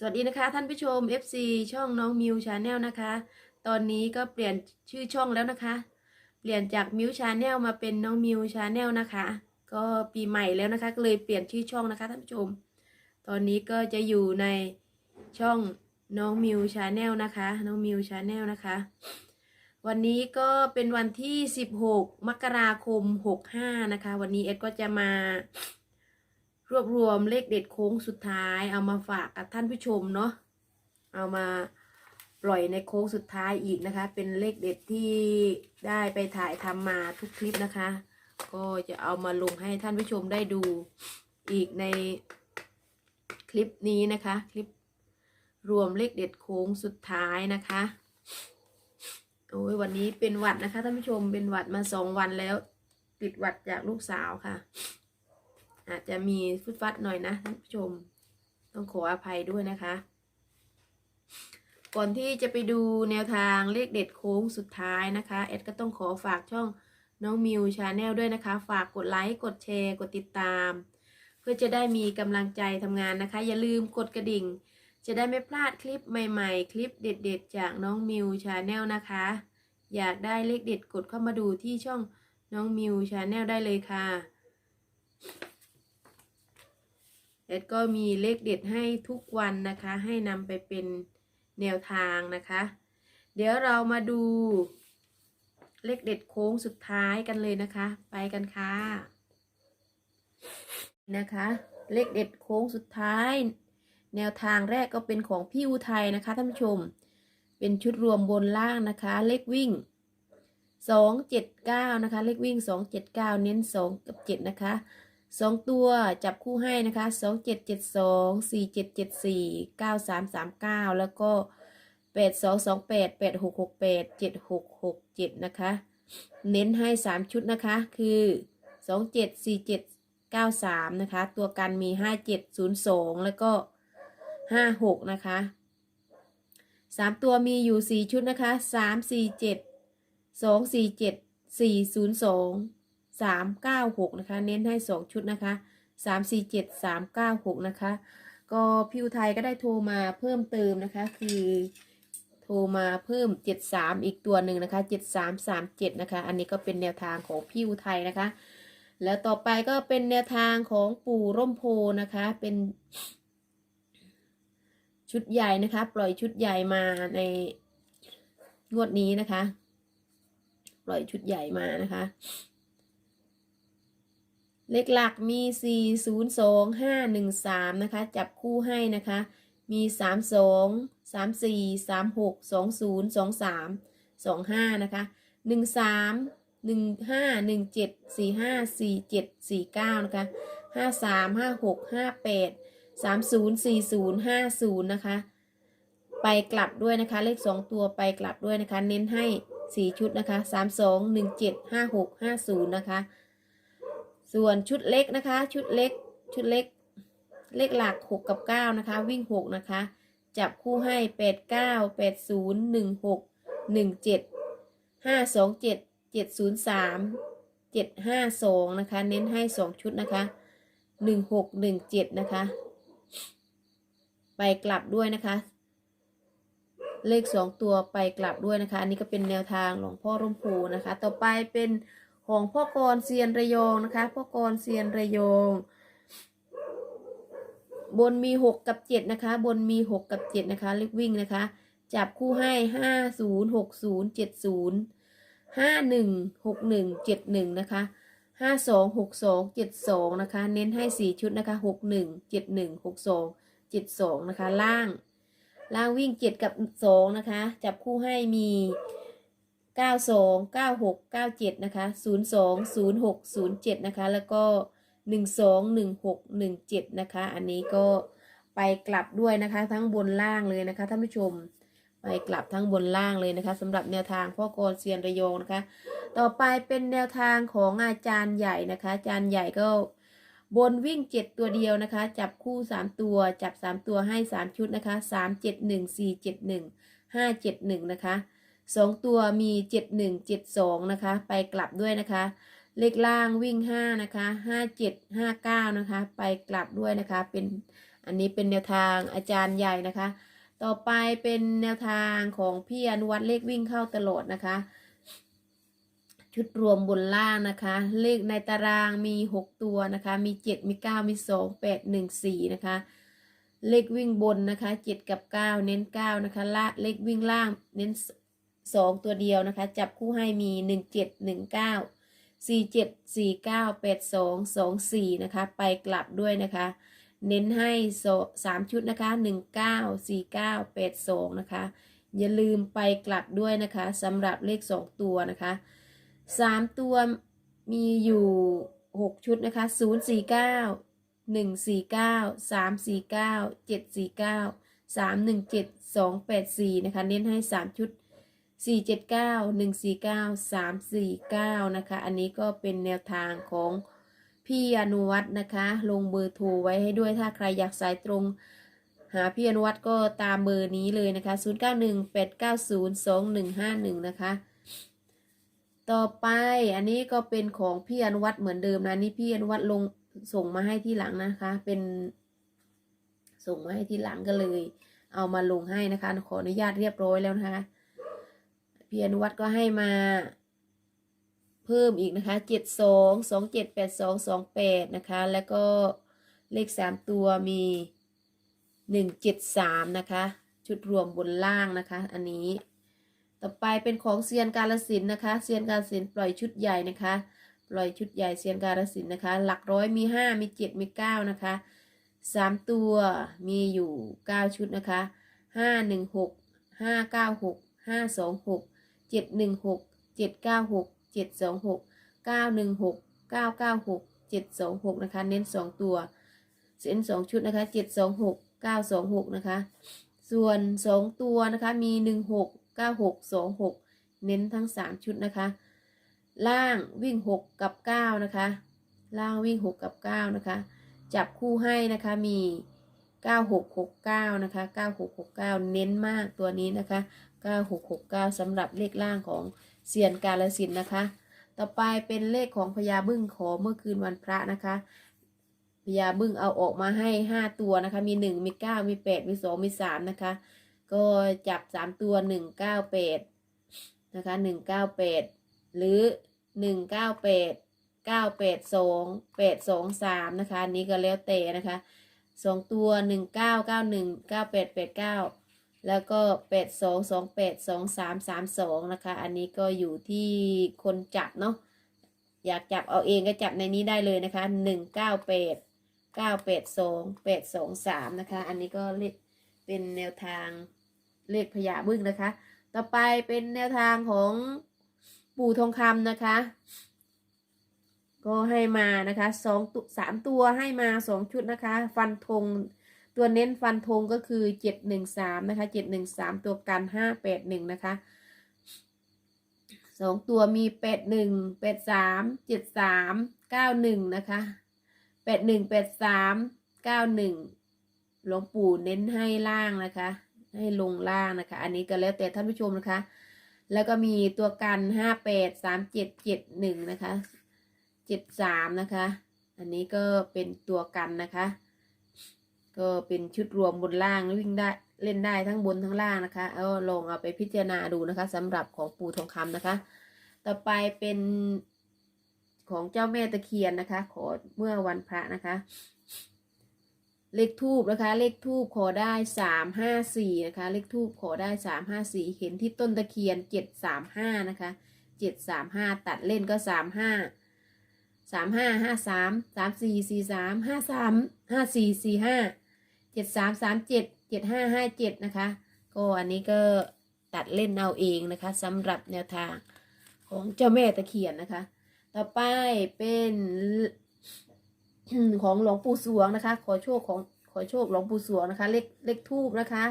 สวัสดีนะคะท่านผู้ชม FC ช่องน้องมิวชาแนลนะคะ ตอนนี้ก็เปลี่ยนชื่อช่องแล้วนะคะ เปลี่ยนจากมิวชาแนลมาเป็นน้องมิวชาแนลนะคะ ก็ปีใหม่แล้วนะคะก็เลยเปลี่ยนชื่อช่องนะคะท่านผู้ชม ตอนนี้ก็จะอยู่ในช่องน้องมิวชาแนลนะคะ น้องมิวชาแนลนะคะ วันนี้ก็เป็นวันที่ 16 มกราคม 65 นะคะ วันนี้เอ็ดก็จะมา รวบรวมเลขเด็ดโค้งสุดท้าย เอามาฝากกับท่านผู้ชมเนาะเอามาปล่อยในโค้งสุดท้ายอีกนะคะ เป็นเลขเด็ดที่ได้ไปถ่ายทำมาทุกคลิปนะคะ ก็จะเอามาลงให้ท่านผู้ชมได้ดูอีกในคลิปนี้นะคะ คลิปรวมเลขเด็ดโค้งสุดท้ายนะคะโอ้ยวันนี้เป็นหวัดนะคะท่านผู้ชมเป็นหวัดมาสองวันแล้วติดหวัดจากลูกสาวค่ะ อาจจะมีฟุดฟัดหน่อยนะท่านผู้ชม ต้องขออภัยด้วยนะคะ ก่อนที่จะไปดูแนวทางเลขเด็ดโค้งสุดท้ายนะคะเอ็ดก็ต้องขอฝากช่องน้องมิวชาแนลด้วยนะคะ ฝากกดไลค์กดแชร์กดติดตาม เพื่อจะได้มีกำลังใจทำงานนะคะ อย่าลืมกดกระดิ่ง จะได้ไม่พลาดคลิปใหม่ๆ คลิปเด็ด ๆ จากน้องมิวชาแนลนะคะ อยากได้เลขเด็ดกดเข้ามาดูที่ช่องน้องมิวชาแนลได้เลยค่ะ เอ็ดก็มีเลขเด็ดให้ทุกวันนะคะ ให้นำไปเป็นแนวทางนะคะ เดี๋ยวเรามาดู เลขเด็ดโค้งสุดท้ายกันเลยนะคะ ไปกันค่ะนะคะ เลขเด็ดโค้งสุดท้าย แนวทางแรกก็เป็นของพี่อุทัยนะคะท่านผู้ชม เป็นชุดรวมบนล่างนะคะ เลขวิ่งสองเจ็ดเก้านะคะ เลขวิ่งสองเจ็ดเก้าเน้นสองกับเจ็ดนะคะ สองตัวจับคู่ให้นะคะสองเจ็ดเจ็ดสองสี่เจ็ดเจ็ดสี่เก้าสามสามเก้าแล้วก็แปดสองสองแปดแปดหกหกแปดเจ็ดหกหกเจ็ดนะคะ เน้นให้สามชุดนะคะ คือสองเจ็ดสี่เจ็ดเก้าสามนะคะ ตัวกันมีห้าเจ็ดศูนย์สองแล้วก็ห้าหกนะคะสามตัวมีอยู่สี่ชุดนะคะสามสี่เจ็ดสองสี่เจ็ดสี่ศูนย์สอง สามเก้าหกนะคะ เน้นให้สองชุดนะคะสามสี่เจ็ดสามเก้าหกนะคะ ก็พิวไทยก็ได้โทรมาเพิ่มเติมนะคะ คือโทรมาเพิ่มเจ็ดสามอีกตัวหนึ่งนะคะเจ็ดสามสามเจ็ดนะคะ อันนี้ก็เป็นแนวทางของพิวไทยนะคะ แล้วต่อไปก็เป็นแนวทางของปู่ร่มโพนะคะ เป็นชุดใหญ่นะคะ ปล่อยชุดใหญ่มาในงวดนี้นะคะ ปล่อยชุดใหญ่มานะคะ เลขหลักมี 4 0 2 5 1 3 นะคะ จับคู่ให้นะคะ มี 3 2 3 4 3 6 2 0 2 3 2 5 นะคะ 1 3 1 5 1 7 4 5 4 7 4 9 นะคะ 5 3 5 6 5 8 3 0 4 0 5 0 นะคะ ไปกลับด้วยนะคะ เลข 2 ตัวไปกลับด้วยนะคะ เน้นให้ 4 ชุดนะคะ 3 2 1 7 5 6 5 0 นะคะ ส่วนชุดเล็กนะคะ ชุดเล็ก ชุดเล็ก เลขหลัก6กับ9นะคะ วิ่ง 6 นะคะ จับคู่ให้ 8 9 8 0 1 6 1 7 5 2 7 7 0 3 7 5 2นะคะ เน้นให้ 2 ชุดนะคะ 1 6 1 7 นะคะ ไปกลับด้วยนะคะ เลข 2 ตัวไปกลับด้วยนะคะ อันนี้ก็เป็นแนวทางหลวงพ่อร่มโพนะคะ ต่อไปเป็น ของพ่อกรเซียนระยองนะคะ พ่อกรเซียนระยอง บนมีหกกับเจ็ดนะคะ บนมีหกกับเจ็ดนะคะเลขวิ่งนะคะ จับคู่ให้ห้าศูนย์หกศูนย์เจ็ดศูนย์ห้าหนึ่งหกหนึ่งเจ็ดหนึ่งนะคะห้าสองหกสองเจ็ดสองนะคะ เน้นให้สี่ชุดนะคะหกหนึ่งเจ็ดหนึ่งหกสองเจ็ดสองนะคะ ล่าง ล่างวิ่งเจ็ดกับสองนะคะ จับคู่ให้มี เก้าสองเก้าหกเก้าเจ็ดนะคะศูนย์สองศูนย์หกศูนย์เจ็ดนะคะ แล้วก็หนึ่งสองหนึ่งหกหนึ่งเจ็ดนะคะ อันนี้ก็ไปกลับด้วยนะคะ ทั้งบนล่างเลยนะคะท่านผู้ชม ไปกลับทั้งบนล่างเลยนะคะสำหรับแนวทางพ่อกรเซียนระยองนะคะ ต่อไปเป็นแนวทางของอาจารย์ใหญ่นะคะ อาจารย์ใหญ่ก็บนวิ่งเจ็ดตัวเดียวนะคะ จับคู่สามตัว จับสามตัวให้สามชุดนะคะสามเจ็ดหนึ่งสี่เจ็ดหนึ่งห้าเจ็ดหนึ่งนะคะ สองตัวมีเจ็ดหนึ่งเจ็ดสองนะคะ ไปกลับด้วยนะคะ เลขล่างวิ่งห้านะคะห้าเจ็ดห้าเก้านะคะ ไปกลับด้วยนะคะ เป็นอันนี้เป็นแนวทางอาจารย์ใหญ่นะคะ ต่อไปเป็นแนวทางของพี่อนุวัตเลขวิ่งเข้าตลอดนะคะ ชุดรวมบนล่างนะคะ เลขในตารางมี6ตัวนะคะ มี7มี9มี2 8 1 4นะคะเลขวิ่งบนนะคะ 7 กับ 9 เน้น 9 นะคะละเลขวิ่งล่างเน้น 2ตัวเดียวนะคะ จับคู่ให้มี1 7 1 9 4 7 4 9 8 2 2 4นะคะ ไปกลับด้วยนะคะ เน้นให้โซสามชุดนะคะ1 9 4 9 8 2นะคะ อย่าลืมไปกลับด้วยนะคะสำหรับเลข2ตัวนะคะสามตัวมีอยู่หกชุดนะคะศูนย์สี่เก้าหนึ่งสี่เก้าสามสี่เก้าเจ็ดสี่เก้าสามหนึ่งเจ็ดสองแปดสี่นะคะ เน้นให้สามชุด สี่เจ็ดเก้าหนึ่งสี่เก้าสามสี่เก้านะคะ อันนี้ก็เป็นแนวทางของพี่อนุวัฒน์นะคะ ลงเบอร์โทรไว้ให้ด้วยถ้าใครอยากสายตรง หาพี่อนุวัฒน์ก็ตามเบอร์นี้เลยนะคะ 0 9 1 8 9 0 2 1 5 1 นะคะ ต่อไปอันนี้ก็เป็นของพี่อนุวัฒน์เหมือนเดิมนะนี่พี่อนุวัฒน์ลงส่งมาให้ที่หลังนะคะ เป็น ส่งมาให้ที่หลังก็เลย เอามาลงให้นะคะ ขออนุญาตเรียบร้อยแล้วนะคะ พี่อนุวัฒน์ก็ให้มาเพิ่มอีกนะคะเจ็ดสองสองเจ็ดแปดสองสองแปดนะคะ แล้วก็เลขสามตัวมีหนึ่งเจ็ดสามนะคะ ชุดรวมบนล่างนะคะ อันนี้ ต่อไปเป็นของเซียนกาลสินนะคะเซียนกาลสินปล่อยชุดใหญ่นะคะ ปล่อยชุดใหญ่เซียนกาลสินนะคะ หลักร้อยมีห้ามีเจ็ดมีเก้านะคะสามตัวมีอยู่เก้าชุดนะคะห้าหนึ่งหกห้าเก้าหกห้าสองหก เจ็ดหนึ่งหกเจ็ดเก้าหกเจ็ดสองหกเก้าหนึ่งหกเก้าเก้าหกเจ็ดสองหกนะคะ เน้นสองตัวเส้นสองชุดนะคะเจ็ดสองหกเก้าสองหกนะคะ ส่วนสองตัวนะคะมีหนึ่งหกเก้าหกสองหกเน้นทั้งสามชุดนะคะ ล่างวิ่งหกกับเก้านะคะ ล่างวิ่งหกกับเก้านะคะ จับคู่ให้นะคะมี เก้าหกหกเก้านะคะเก้าหกหกเก้าเน้นมากตัวนี้นะคะเก้าหกหกเก้าสำหรับเลขล่างของเซียนกาลสินนะคะ ต่อไปเป็นเลขของพญาบึ้งขอเมื่อคืนวันพระนะคะพญาบึ้งเอาออกมาให้ห้าตัวนะคะ มีหนึ่งมีเก้ามีแปดมีสองมีสามนะคะ ก็จับสามตัวหนึ่งเก้าแปดนะคะหนึ่งเก้าแปดหรือหนึ่งเก้าแปดเก้าแปดสองแปดสองสามนะคะ นี้ก็แล้วแต่นะคะ สองตัวหนึ่งเก้าเก้าหนึ่งเก้าแปดแปดเก้าแล้วก็แปดสองสองแปดสองสามสามสองนะคะ อันนี้ก็อยู่ที่คนจับเนาะอยากจับเอาเองก็จับในนี้ได้เลยนะคะหนึ่งเก้าแปดเก้าแปดสองแปดสองสามนะคะ อันนี้ก็เลขเป็นแนวทางเลขพญาบึ้งนะคะ ต่อไปเป็นแนวทางของปู่ทองคำนะคะ ก็ให้มานะคะสองตัวสามตัวให้มาสองชุดนะคะ ฟันธงตัวเน้นฟันธงก็คือเจ็ดหนึ่งสามนะคะเจ็ดหนึ่งสามตัวกันห้าแปดหนึ่งนะคะสองตัวมีแปดหนึ่งแปดสามเจ็ดสามเก้าหนึ่งนะคะแปดหนึ่งแปดสามเก้าหนึ่งหลวงปู่เน้นให้ล่างนะคะ ให้ลงล่างนะคะ อันนี้ก็แล้วแต่ท่านผู้ชมนะคะ แล้วก็มีตัวกันห้าแปดสามเจ็ดเจ็ดหนึ่งนะคะ เจ็ดสามนะคะ อันนี้ก็เป็นตัวกันนะคะ ก็เป็นชุดรวมบนล่างวิ่งได้เล่นได้ทั้งบนทั้งล่างนะคะ เอาลองเอาไปพิจารณาดูนะคะสำหรับของปู่ทองคำนะคะ ต่อไปเป็นของเจ้าแม่ตะเคียนนะคะ ขอเมื่อวันพระนะคะ เลขทูบนะคะ เลขทูบขอได้สามห้าสี่นะคะ เลขทูบขอได้สามห้าสี่เห็นที่ต้นตะเคียนเจ็ดสามห้านะคะเจ็ดสามห้าตัดเล่นก็สามห้า สามห้าห้าสามสามสี่สี่สามห้าสามห้าสี่สี่ห้าเจ็ดสามสามเจ็ดเจ็ดห้าห้าเจ็ดนะคะ ก็อันนี้ก็ตัดเล่นเอาเองนะคะสำหรับแนวทางของเจ้าแม่ตะเคียนนะคะ ต่อไปเป็นของหลวงปู่สวงนะคะ ขอโชคของขอโชคหลวงปู่สวงนะคะ เลขเลขทูบนะคะ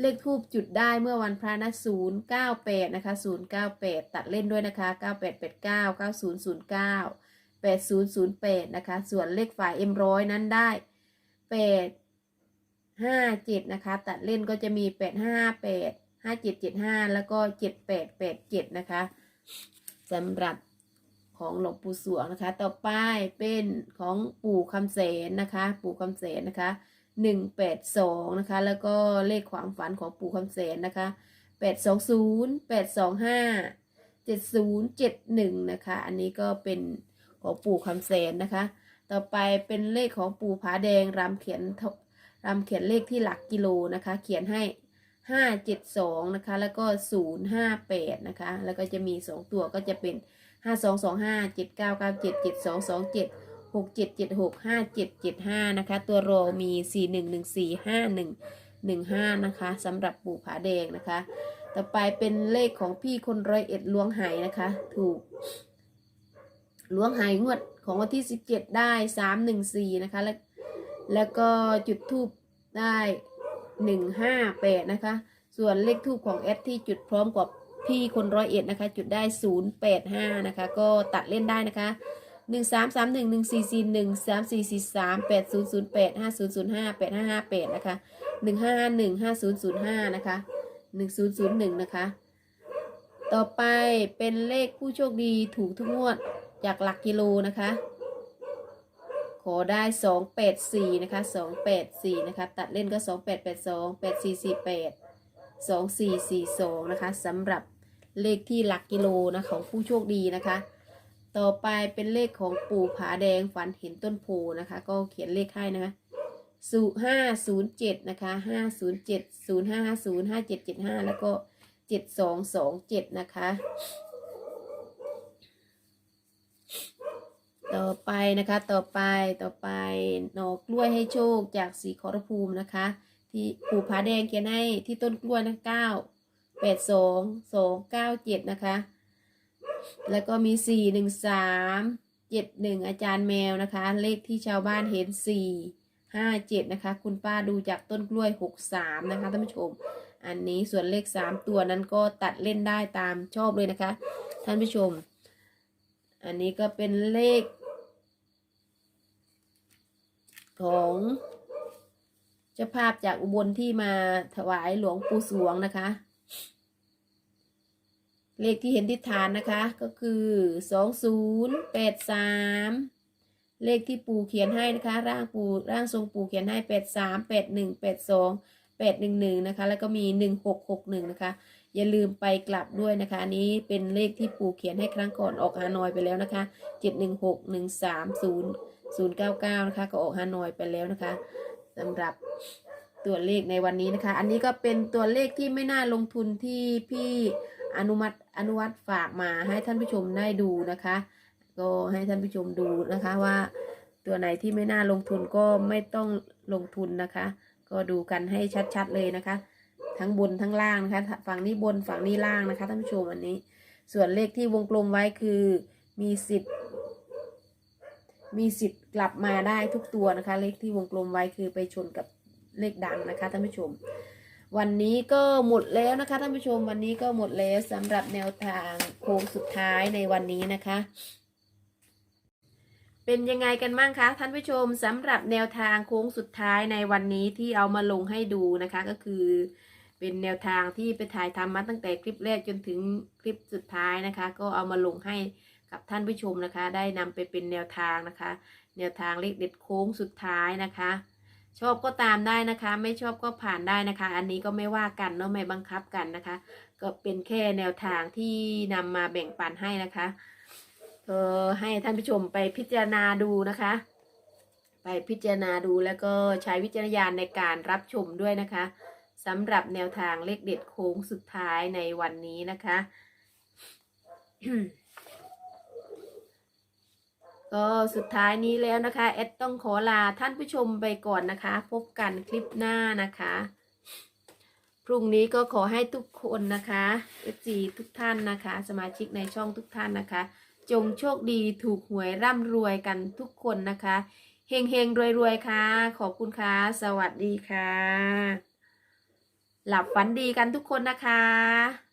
เลขทูบจุดได้เมื่อวันพระนะศูนย์เก้าแปดนะคะศูนย์เก้าแปดตัดเล่นด้วยนะคะเก้าแปดแปดเก้าเก้าศูนย์ศูนย์เก้า แปดศูนย์ศูนย์แปดนะคะ ส่วนเลขฝ่ายเอ็มร้อยนั้นได้แปดห้าเจ็ดนะคะ ตัดเล่นก็จะมีแปดห้าแปดห้าเจ็ดเจ็ดห้าแล้วก็เจ็ดแปดแปดเจ็ดนะคะสำหรับของหลวงปู่สวงนะคะ ต่อไปเป็นของปู่คำเสนนะคะ ปู่คำเสนนะคะหนึ่งแปดสองนะคะ แล้วก็เลขความฝันของปู่คำเสนนะคะแปดสองศูนย์แปดสองห้าเจ็ดศูนย์เจ็ดหนึ่งนะคะ อันนี้ก็เป็น ของปู่คำเสนนะคะ ต่อไปเป็นเลขของปู่ผาแดงรำเขียนรำเขียนเลขที่หลักกิโลนะคะ เขียนให้ห้าเจ็ดสองนะคะ แล้วก็ศูนย์ห้าแปดนะคะ แล้วก็จะมีสองตัวก็จะเป็นห้าสองสองห้าเจ็ดเก้าเก้าเจ็ดเจ็ดสองสองเจ็ดหกเจ็ดเจ็ดหกห้าเจ็ดเจ็ดห้านะคะ ตัวโรมีสี่หนึ่งหนึ่งสี่ห้าหนึ่งหนึ่งห้านะคะสำหรับปู่ผาแดงนะคะ ต่อไปเป็นเลขของพี่คนร้อยเอ็ดล้วงไหนะคะ ถูก ล้วงไหงวดของวันที่สิบเจ็ดได้สามหนึ่งสี่นะคะ แล้วแล้วก็จุดทูบได้หนึ่งห้าแปดนะคะ ส่วนเลขทูบของแอดที่จุดพร้อมกับพี่คนร้อยเอ็ดนะคะ จุดได้ศูนย์แปดห้านะคะ ก็ตัดเล่นได้นะคะหนึ่งสามสามหนึ่งหนึ่งสี่สี่หนึ่งสามสี่สี่สามแปดศูนย์ศูนย์แปดห้าศูนย์ศูนย์ห้าแปดห้าห้าแปดนะคะหนึ่งห้าหนึ่งห้าศูนย์ศูนย์ห้านะคะหนึ่งศูนย์ศูนย์หนึ่งนะคะ ต่อไปเป็นเลขผู้โชคดีถูกทุกงวด จากหลักกิโลนะคะ ขอได้สองแปดสี่นะคะสองแปดสี่นะคะ ตัดเล่นก็สองแปดแปดสองแปดสี่สี่แปดสองสี่สี่สองนะคะสำหรับเลขที่หลักกิโลนะของผู้โชคดีนะคะ ต่อไปเป็นเลขของปู่ผาแดงฝันเห็นต้นโพนะคะ ก็เขียนเลขให้นะคะศูห้าศูนย์เจ็ดนะคะห้าศูนย์เจ็ดศูนย์ห้าห้าศูนย์ห้าเจ็ดเจ็ดห้าแล้วก็เจ็ดสองสองเจ็ดนะคะ ต่อไปนะคะต่อไปต่อไปหนอกกล้วยให้โชคจากสีขอรภูมินะคะ ที่ปู่ผาแดงเขียนให้ที่ต้นกล้วยนะเก้าแปดสองสองเก้าเจ็ดนะคะ แล้วก็มีสี่หนึ่งสามเจ็ดหนึ่งอาจารย์แมวนะคะ เลขที่ชาวบ้านเห็นสี่ห้าเจ็ดนะคะ คุณป้าดูจากต้นกล้วยหกสามนะคะท่านผู้ชม อันนี้ส่วนเลขสามตัวนั้นก็ตัดเล่นได้ตามชอบเลยนะคะ ท่านผู้ชม อันนี้ก็เป็นเลข ของเจ้าภาพจากอุบลที่มาถวายหลวงปู่สวงนะคะ เลขที่เห็นที่ฐานนะคะก็คือสองศูนย์แปดสามเลขที่ปู่เขียนให้นะคะ ร่างปู่ร่างทรงปู่เขียนให้แปดสามแปดหนึ่งแปดสองแปดหนึ่งหนึ่งนะคะ แล้วก็มีหนึ่งหกหกหนึ่งนะคะ อย่าลืมไปกลับด้วยนะคะ อันนี้เป็นเลขที่ปู่เขียนให้ครั้งก่อนออกฮานอยไปแล้วนะคะเจ็ดหนึ่งหกหนึ่งสามศูนย์ ศูนย์เก้านะคะ ก็ออกฮานอยไปแล้วนะคะสำหรับตัวเลขในวันนี้นะคะ อันนี้ก็เป็นตัวเลขที่ไม่น่าลงทุนที่พี่อนุมัติอนุวัตฝากมาให้ท่านผู้ชมได้ดูนะคะ ก็ให้ท่านผู้ชมดูนะคะว่าตัวไหนที่ไม่น่าลงทุนก็ไม่ต้องลงทุนนะคะ ก็ดูกันให้ชัดๆเลยนะคะ ทั้งบนทั้งล่างนะคะ ฝั่งนี้บนฝั่งนี้ล่างนะคะท่านผู้ชมอันนี้ ส่วนเลขที่วงกลมไว้คือมีสิทธิ์ มีสิทธิ์กลับมาได้ทุกตัวนะคะ เลขที่วงกลมไว้คือไปชนกับเลขดังนะคะท่านผู้ชม วันนี้ก็หมดแล้วนะคะท่านผู้ชมวันนี้ก็หมดแล้วสำหรับแนวทางโค้งสุดท้ายในวันนี้นะคะ เป็นยังไงกันบ้างคะท่านผู้ชมสำหรับแนวทางโค้งสุดท้ายในวันนี้ที่เอามาลงให้ดูนะคะก็คือเป็นแนวทางที่ไปถ่ายทำมาตั้งแต่คลิปแรกจนถึงคลิปสุดท้ายนะคะ ก็เอามาลงให้ กับท่านผู้ชมนะคะ ได้นำไปเป็นแนวทางนะคะ แนวทางเลขเด็ดโค้งสุดท้ายนะคะ ชอบก็ตามได้นะคะ ไม่ชอบก็ผ่านได้นะคะ อันนี้ก็ไม่ว่ากันเนาะไม่บังคับกันนะคะ ก็เป็นแค่แนวทางที่นำมาแบ่งปันให้นะคะก็ให้ท่านผู้ชมไปพิจารณาดูนะคะ ไปพิจารณาดูแล้วก็ใช้วิจารณญาณในการรับชมด้วยนะคะสำหรับแนวทางเลขเด็ดโค้งสุดท้ายในวันนี้นะคะ ก็สุดท้ายนี้แล้วนะคะแอดต้องขอลาท่านผู้ชมไปก่อนนะคะ พบกันคลิปหน้านะคะ พรุ่งนี้ก็ขอให้ทุกคนนะคะเอจีทุกท่านนะคะ สมาชิกในช่องทุกท่านนะคะ จงโชคดีถูกหวยร่ำรวยกันทุกคนนะคะเฮงเฮงรวยรวยค่ะ ขอบคุณค่ะ สวัสดีค่ะ หลับฝันดีกันทุกคนนะคะ